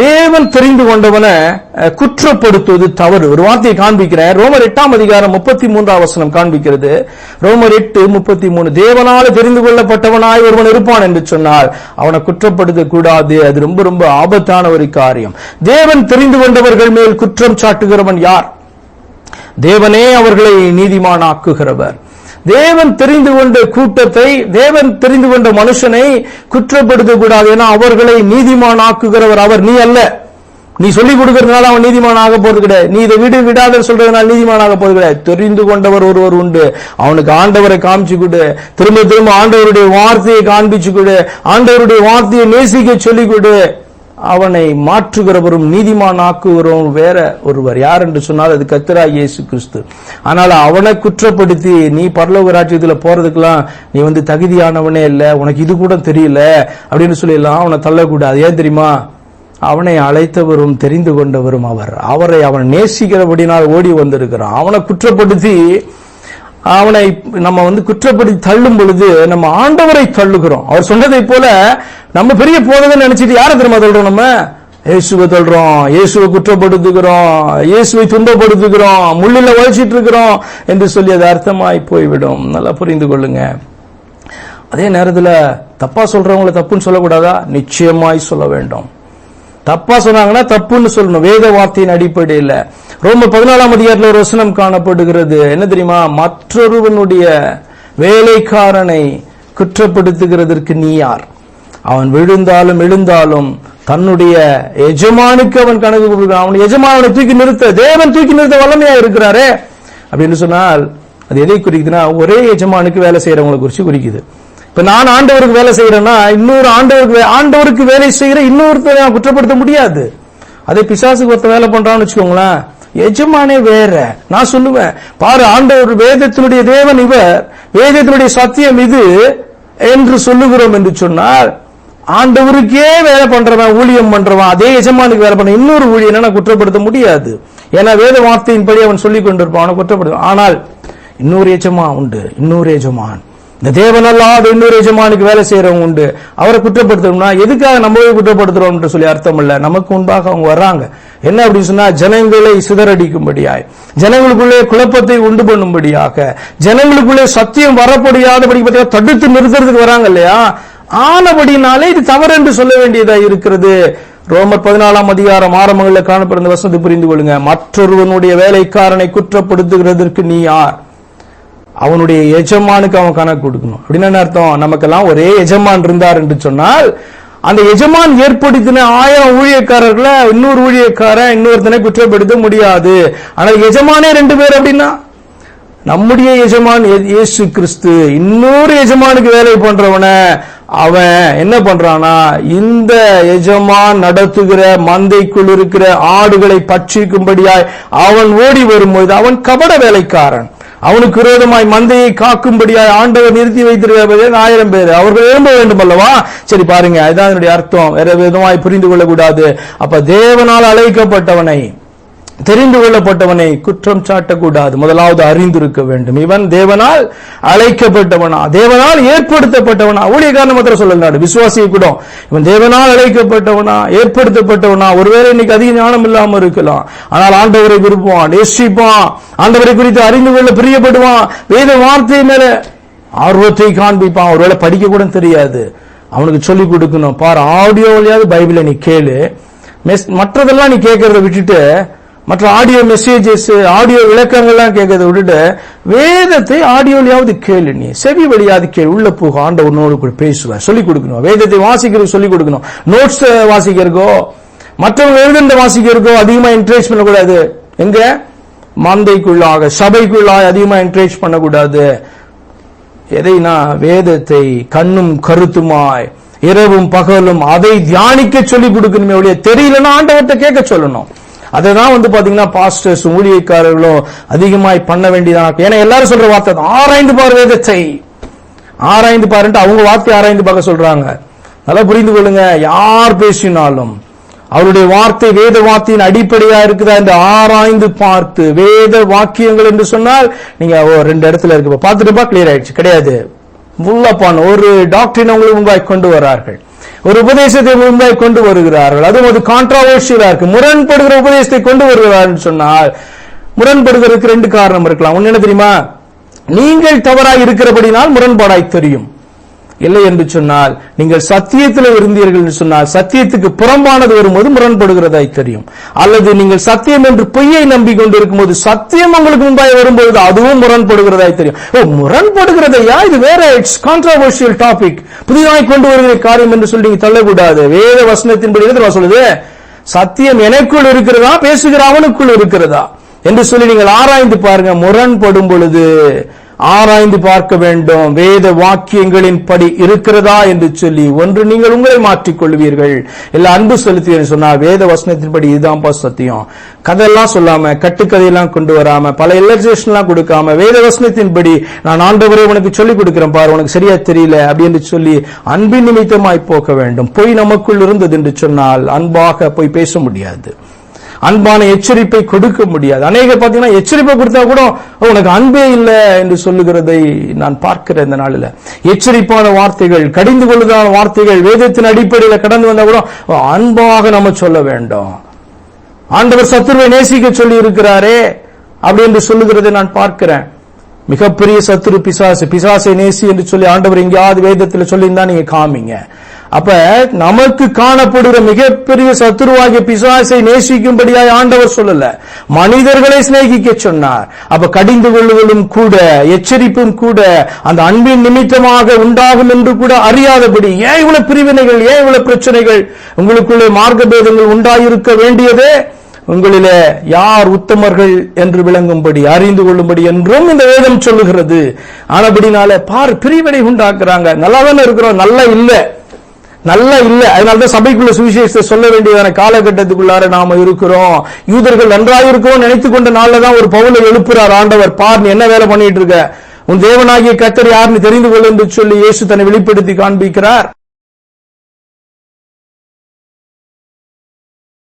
தேவன் தெரிந்து கொண்டவனை குற்றப்படுத்துவது தவறு. ஒரு வார்த்தையை காண்பிக்கிறேன் ரோமர் எட்டாம் அதிகாரம் முப்பத்தி மூன்றாம் வசனம் காண்பிக்கிறது. ரோமர் எட்டு முப்பத்தி மூணு தேவனால தெரிந்து கொள்ளப்பட்டவனாய் ஒருவன் இருப்பான் என்று சொன்னால் அவனை குற்றப்படுத்த கூடாது. அது ரொம்ப ரொம்ப ஆபத்தான ஒரு காரியம். தேவன் தெரிந்து கொண்டவர்கள் மேல் குற்றம் சாட்டுகிறவன் யார்? தேவனே அவர்களை நீதிமானாக்குகிறவர். தேவன் தெரிந்து கொண்ட கூட்டத்தை தேவன் தெரிந்து கொண்ட மனுஷனை குற்றப்படுத்தக் கூடாது. ஏன்னா அவர்களை நீதிமானாக்குகிறவர் அவர். நீ அல்ல. நீ சொல்லிக் கொடுக்கறதுனால அவன் நீதிமான் ஆக போறது கிடையாது. நீ இதை விடு விடாத சொல்றதுனால நீதிமான் ஆக போறது கிடையாது. தெரிந்து கொண்டவர் ஒருவர் உண்டு. அவனுக்கு ஆண்டவரை காமிச்சு கொடு. திரும்ப திரும்ப ஆண்டவருடைய வார்த்தையை காண்பிச்சு கொடு. ஆண்டவருடைய வார்த்தையை நேசிக்க சொல்லிக் கொடு. அவனை மாற்றுகிறவரும் நீதிமான் ஆக்குகிறவரும் வேற ஒருவர். யார் என்று சொன்னால் அது கத்திரா இயேசு கிறிஸ்து ஆனால் அவனை குற்றப்படுத்தி நீ பரலோக ராஜ்யத்துல போறதுக்கெல்லாம் நீ வந்து தகுதியானவனே இல்லை உனக்கு இது கூட தெரியல அப்படின்னு சொல்லிடலாம் அவனை தள்ளக்கூடாது. ஏன் தெரியுமா? அவனை அழைத்தவரும் தெரிந்து கொண்டவரும் அவர். அவரை அவன் நேசிக்கிறபடினால் ஓடி வந்திருக்கிறான். அவனை குற்றப்படுத்தி அவனை நம்ம வந்து குற்றப்படுத்தி தள்ளும் பொழுது நம்ம ஆண்டவரை தள்ளுகிறோம். அவர் சொன்னதை போல நம்ம பெரிய போதகன்னு நினைச்சிட்டு யாரை திரும்ப சொல்றோம் நம்ம? இயேசுவை தள்ளுறோம் இயேசுவை குற்றப்படுத்துகிறோம். இயேசுவை துன்பப்படுத்துகிறோம். முள்ளில உழைச்சிட்டு இருக்கிறோம் என்று சொல்லி அது அர்த்தமாய் போய்விடும். நல்லா புரிந்து கொள்ளுங்க. அதே நேரத்தில் தப்பா சொல்றவங்களை தப்புன்னு சொல்லக்கூடாதா? நிச்சயமாய் சொல்ல வேண்டும். தப்பா சொன்னாங்கன்னா தப்புன்னு சொல்லணும். வேத வார்த்தையின் அடிப்படையில். ரொம்ப பதினாலாம் அதிகாரத்தில் ஒரு வசனம் காணப்படுகிறது. என்ன தெரியுமா? மற்றொருவனுடைய வேலைக்காரனை குற்றப்படுத்துகிறதற்கு நீ யார்? அவன் விழுந்தாலும் எழுந்தாலும் தன்னுடைய எஜமானுக்கு அவன் கணக்கு கொடுக்கிறான் அவன் எஜமானனை தூக்கி நிறுத்த தேவன் தூக்கி நிறுத்த வல்லமையா இருக்கிறாரே அப்படின்னு சொன்னால் அது எதை குறிக்குதுன்னா ஒரே எஜமானுக்கு வேலை செய்யறவங்களை குறிச்சு குறிக்குது. இப்ப நான் ஆண்டவருக்கு வேலை செய்யறேன்னா இன்னொரு ஆண்டவருக்கு ஆண்டவருக்கு வேலை செய்யற இன்னொருத்தரை நான் குற்றப்படுத்த முடியாது. அதே பிசாசுக்கு ஒருத்த வேலை பண்றான்னு வச்சுக்கோங்களேன் எஜமானே வேற. நான் சொல்லுவேன் பாரு ஆண்டவர் வேதத்தினுடைய தேவன் இவர் வேதத்தினுடைய சத்தியம் இது என்று சொல்லுகிறோம் என்று சொன்னால் ஆண்டவருக்கே வேலை பண்றவன் ஊழியம் பண்றவன் அதே எஜமானுக்கு வேலை பண்ண இன்னொரு ஊழியனை நான் குற்றப்படுத்த முடியாது. ஏன்னா வேத வார்த்தையின்படி அவன் சொல்லிக் கொண்டிருப்பான் அவனை குற்றப்படுத்த ஆனால் இன்னொரு எஜமான் உண்டு இன்னொரு எஜமான். இந்த தேவனல்லாத இன்னொரு எஜமானுக்கு வேலை செய்யறவங்க உண்டு. அவரை குற்றப்படுத்தணும்னா எதுக்காக நம்ம போய் குற்றப்படுத்துறோம் சொல்லி அர்த்தம் இல்ல. நமக்கு முன்பாக அவங்க வர்றாங்க. என்ன அப்படின்னு சொன்னா ஜனங்களை சிதறடிக்கும்படியாய். ஜனங்களுக்குள்ளே குழப்பத்தை உண்டு பண்ணும்படியாக. ஜனங்களுக்குள்ளே சத்தியம் வரப்படியாதபடி பார்த்தீங்கன்னா தடுத்து நிறுத்துறதுக்கு வராங்க இல்லையா? ஆனபடினாலே இது தவறு என்று சொல்ல வேண்டியதா இருக்கிறது. ரோமர் பதினாலாம் அதிகாரம் ஆரம்பங்களில் காணப்படுற வசனத்தை புரிந்து கொள்ளுங்க. மற்றொருவனுடைய வேலைக்காரனை குற்றப்படுத்துகிறதற்கு நீ யார்? அவனுடைய எஜமானுக்கு அவன் கணக்கு கொடுக்கணும். அப்படின்னு என்ன அர்த்தம்? நமக்கெல்லாம் ஒரே எஜமான் இருந்தார் என்று சொன்னால் அந்த எஜமான் ஏற்படுத்தின ஆயிரம் ஊழியக்காரர்களை இன்னொரு ஊழியக்காரன் இன்னொருத்தனை குற்றப்படுத்த முடியாது. ஆனால் எஜமானே ரெண்டு பேர் அப்படின்னா? நம்முடைய எஜமான் இயேசு கிறிஸ்து. இன்னொரு எஜமானுக்கு வேலை பண்றவன அவன் என்ன பண்றானா இந்த எஜமான் நடத்துகிற மந்தைக்குள் இருக்கிற ஆடுகளை பட்சிக்கும்படியாய் அவன் ஓடி வரும்போது அவன் கபட வேலைக்காரன். அவனுக்கு விரோதமாய் மந்தையை காக்கும்படியாய் ஆண்டவர் நிறுத்தி வைத்திருக்கிற ஆயிரம் பேர். அவர்கள் எழும்ப வேண்டும் அல்லவா சரி பாருங்க அதுதான் என்னுடைய அர்த்தம். வேற விதமாய் புரிந்து கொள்ளக்கூடாது. அப்ப தேவனால் அழைக்கப்பட்டவனை தெரிந்து கொள்ளப்பட்டவனை குற்றம் சாட்டக்கூடாது. முதலாவது அறிந்திருக்க வேண்டும். இவன் தேவனால் அழைக்கப்பட்டவனா தேவனால் ஏற்படுத்தப்பட்டவனா. ஊழியக்காரன் மாத்திரம் சொல்லலாடு விசுவாசிய கூட. இவன் தேவனால் அழைக்கப்பட்டவனா ஏற்படுத்தப்பட்டவனா. ஒருவேளை இன்னைக்கு அதிக ஞானம் இல்லாமல் இருக்கலாம். ஆனால் ஆண்டவரை விரும்புவான் நேசிப்பான். ஆண்டவரை குறித்து அறிந்து கொள்ள பிரியப்படுவான். வேத வார்த்தை மேல ஆர்வத்தை காண்பிப்பான். ஒருவேளை படிக்க கூட தெரியாது. அவனுக்கு சொல்லிக் கொடுக்கணும். பாரு ஆடியோ வழியாவது பைபிளை நீ கேளு. மற்றதெல்லாம் நீ கேட்கறத விட்டுட்டு மற்ற ஆடியோ மெசேஜஸ் ஆடியோ விளக்கங்கள்லாம் கேட்கறத விட்டுட்டு வேதத்தை ஆடியோலையாவது கேளு நீ. செவி வழியாவது கேள். உள்ள போக. ஆண்ட உன்னோடு கூட பேசுவார். சொல்லிக் கொடுக்கணும். வேதத்தை வாசிக்கிறது சொல்லிக் கொடுக்கணும். நோட்ஸ் வாசிக்கிறக்கோ மற்றவங்க எழுதுன்ற வாசிக்கிறக்கோ அதிகமா என்கரேஜ் பண்ணக்கூடாது. எங்க? மந்தைக்குள்ளாக சபைக்குள்ளாக அதிகமா என்கரேஜ் பண்ணக்கூடாது. எதைனா வேதத்தை கண்ணும் கருத்துமாய் இரவும் பகலும் அதை தியானிக்க சொல்லி கொடுக்கணுமே ஒழிய தெரியலன்னா ஆண்டவர்கிட்ட கேட்க சொல்லணும். அதை தான் வந்து பாத்தீங்கன்னா பாஸ்டர்ஸ் ஊழியக்காரர்களும் அதிகமாய் பண்ண வேண்டியதான் ஏன்னா எல்லாரும் சொல்ற வார்த்தை தான், ஆராய்ந்து பார் வேதத்தை. ஆராய்ந்து பாருன்ட்டு அவங்க வார்த்தை ஆராய்ந்து பார்க்க சொல்றாங்க. நல்லா புரிந்து கொள்ளுங்க. யார் பேசினாலும் அவருடைய வார்த்தை வேத வார்த்தையின் அடிப்படையா இருக்குதா என்று ஆராய்ந்து பார்த்து வேத வாக்கியங்கள் என்று சொன்னால் நீங்க ஓ, ரெண்டு இடத்துல இருக்கு. பார்த்துட்டு பார்த்துட்டுப்பா கிளியர் ஆயிடுச்சு. கிடையாது. முல்லப்பான் ஒரு டாக்டரின் உங்களுக்கு முன்பாய் கொண்டு வரார்கள். ஒரு உபதேசத்தை முன்பாய் கொண்டு வருகிறார்கள். அதுவும் அது கான்ட்ராவர்ஷியலா இருக்கு. முரண்படுகிற உபதேசத்தை கொண்டு வருகிறார்கள் சொன்னால் முரண்படுகிறதுக்கு ரெண்டு காரணம் இருக்கலாம். ஒன்னு என்ன தெரியுமா? நீங்கள் தவறாய் இருக்கிறபடினால் முரண்பாடாய் தெரியும். இல்லை என்று சொன்னால் நீங்கள் சத்தியத்தில் இருந்தீர்கள் என்று சொன்னால் சத்தியத்துக்கு புறம்பானது வரும்போது முரண்படுகிறதாய் தெரியும். அல்லது நீங்கள் சத்தியம் என்று பொய்யை நம்பி கொண்டிருக்கும் போது சத்தியம் உங்களுக்கு முன்பாக வரும்போது அதுவும் முரண்படுகிறதாய் தெரியும். ஓ முரண்படுகிறதையா? இது வேற இட்ஸ் கான்ட்ரவர்ஷியல் டாபிக் புதிதாக கொண்டு வருகிற காரியம் என்று சொல்லி நீங்க தள்ளக்கூடாது. வேத வசனத்தின்படி சொல்லுது? சத்தியம் எனக்குள் இருக்கிறதா? பேசுகிற அவனுக்குள் இருக்கிறதா? என்று சொல்லி நீங்கள் ஆராய்ந்து பாருங்க முரண்படும் பொழுது ஆராய்ந்து பார்க்க வேண்டும். வேத வாக்கியங்களின் படி இருக்கிறதா என்று சொல்லி ஒன்று நீங்கள் உங்களை மாற்றிக் கொள்வீர்கள் இல்ல அன்பு செலுத்துவீர்கள் சொன்னா வேத வசனத்தின்படி இதுதான்ப்பா சத்தியம். கதையெல்லாம் சொல்லாம கட்டுக்கதையெல்லாம் கொண்டு வராம பல illustration எல்லாம் கொடுக்காம வேத வசனத்தின்படி நான் ஆண்டவரே உனக்கு சொல்லிக் கொடுக்கிறேன் பாரு உனக்கு சரியா தெரியல அப்படி என்று சொல்லி அன்பின் நிமித்தமாய் போக வேண்டும். பொய் நமக்குள் இருந்தது என்று சொன்னால் அன்பாக போய் பேச முடியாது. அன்பான எச்சரிப்பை கொடுக்க முடியாது. அநேக பார்த்தீங்கன்னா எச்சரிப்பை கொடுத்தா கூட உனக்கு அன்பே இல்லை என்று சொல்லுகிறதை நான் பார்க்கிறேன் இந்த நாளில். எச்சரிப்பான வார்த்தைகள் கடிந்து கொள்ளுதான வார்த்தைகள் வேதத்தின் அடிப்படையில் கடந்து வந்தா கூட அன்பாக நம்ம சொல்ல வேண்டும். ஆண்டவர் சத்துருவை நேசிக்க சொல்லி இருக்கிறாரே அப்படி என்று சொல்லுகிறதை நான் பார்க்கிறேன். மிகப்பெரிய சத்துரு பிசாசு பிசாசை நேசி என்று சொல்லி ஆண்டவர் எங்கேயாவது வேதத்தில் சொல்லியிருந்தா நீங்க காமிங்க. அப்ப நமக்கு காணப்படுகிற மிகப்பெரிய சத்துருவாகிய பிசாசை நேசிக்கும்படியாய் ஆண்டவர் சொல்லல. மனிதர்களை சிநேகிக்க சொன்னார். அப்ப கடிந்து கொள்ளுதலும் கூட எச்சரிப்பும் கூட அந்த அன்பின் நிமித்தமாக உண்டாகும் என்று கூட அறியாதபடி ஏன் இவ்வளவு பிரிவினைகள் ஏன் இவ்வளவு பிரச்சனைகள்? உங்களுக்குள்ளே மார்க்கபேதங்கள் உண்டாயிருக்க வேண்டியதே உங்களிலே யார் உத்தமர்கள் என்று விளங்கும்படி அறிந்து கொள்ளும்படி என்றும் இந்த வேதம் சொல்லுகிறது. ஆனபடினால பார் பிரிவினை உண்டாக்குறாங்க. நல்லா தானே இருக்கிறோம்? நல்லா இல்ல. நல்லா இல்ல. அதனாலதான் சபைக்குள்ள சுவிசேஷத்தை சொல்ல வேண்டியதான காலகட்டத்துக்குள்ளார நாம இருக்கிறோம். யூதர்கள் நன்றாக இருக்கும் நினைத்துக் கொண்ட நாள்ல தான் ஒரு பவுலை எழுப்புறார் ஆண்டவர். பார் நீ என்ன வேலை பண்ணிட்டு இருக்க? உன் தேவனாகிய கத்தர் யாருன்னு தெரிந்து கொள்ள என்று சொல்லி இயேசு தன்னை வெளிப்படுத்தி காண்பிக்கிறார்.